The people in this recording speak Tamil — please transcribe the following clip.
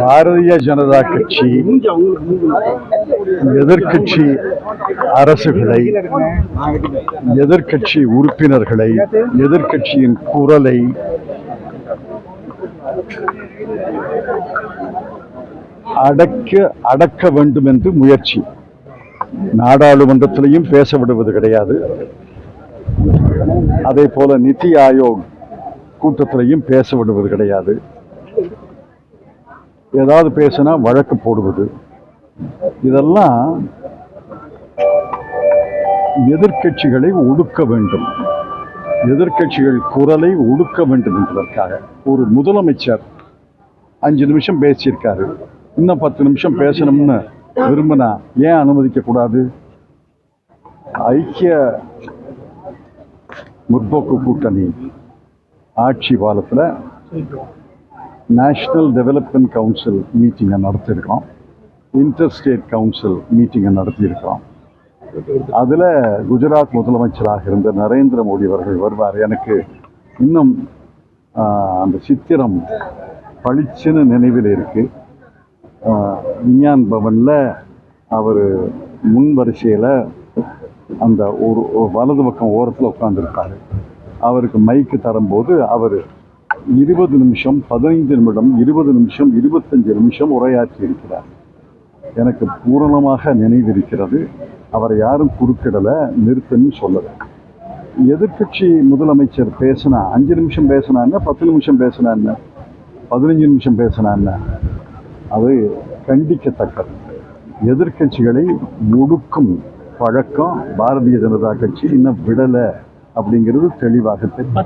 பாரதிய ஜனதா கட்சி எதிர்க்கட்சி அரசுகளை எதிர்க்கட்சி உறுப்பினர்களை எதிர்க்கட்சியின் குரலை அடக்க அடக்க வேண்டும் என்று முயற்சி. நாடாளுமன்றத்திலையும் பேச விடுவது கிடையாது. அதே போல நிதி ஆயோக் கூட்டத்திலையும் பேச விடுவது கிடையாது. ஏதாவது பேசினா வழக்கு போடுவது. இதெல்லாம் எதிர்கட்சிகளை ஒடுக்க வேண்டும். எதிர்கட்சிகள் குரலை ஒடுக்க வேண்டும் என்பதற்காக ஒரு முதலமைச்சர் அஞ்சு நிமிஷம் பேசியிருக்காரு. இன்னும் பத்து நிமிஷம் பேசணும்னு விரும்பினா ஏன் அனுமதிக்கக்கூடாது ஐக்கிய முற்போக்கு கூட்டணி ஆட்சி காலத்தில் நேஷ்னல் டெவலப்மெண்ட் கவுன்சில் மீட்டிங்கை நடத்தியிருக்கோம் இன்டர் ஸ்டேட் கவுன்சில் மீட்டிங்கை நடத்தியிருக்கோம் அதில் குஜராத் முதலமைச்சராக இருந்த நரேந்திர மோடி அவர்கள் வருவார். எனக்கு இன்னும் அந்த சித்திரம் பளிச்சுன்னு நினைவில் இருக்குது விஞ்ஞான் பவனில் அவர் முன் வரிசையில் அந்த ஒரு வலது பக்கம் ஓரத்தில் உட்காந்துருப்பாரு அவருக்கு மைக்கு தரும்போது அவர் இருபது நிமிஷம் பதினைந்து நிமிடம் இருபது நிமிஷம் இருபத்தஞ்சு நிமிஷம் உரையாற்றி இருக்கிறார். எனக்கு பூரணமாக நினைவிருக்கிறது. அவரை யாரும் குறுக்கிடலை நிறுத்தன்னு சொல்லலை. எதிர்க்கட்சி முதலமைச்சர் பேசினா அஞ்சு நிமிஷம் பேசினா என்ன பத்து நிமிஷம் பேசினா என்ன பதினஞ்சு நிமிஷம் பேசினா என்ன? அது கண்டிக்கத்தக்கது எதிர்க்கட்சிகளை ஒடுக்கும் பழக்கம் பாரதிய ஜனதா கட்சி இன்னும் விடலை அப்படிங்கிறது தெளிவாக தெரியும்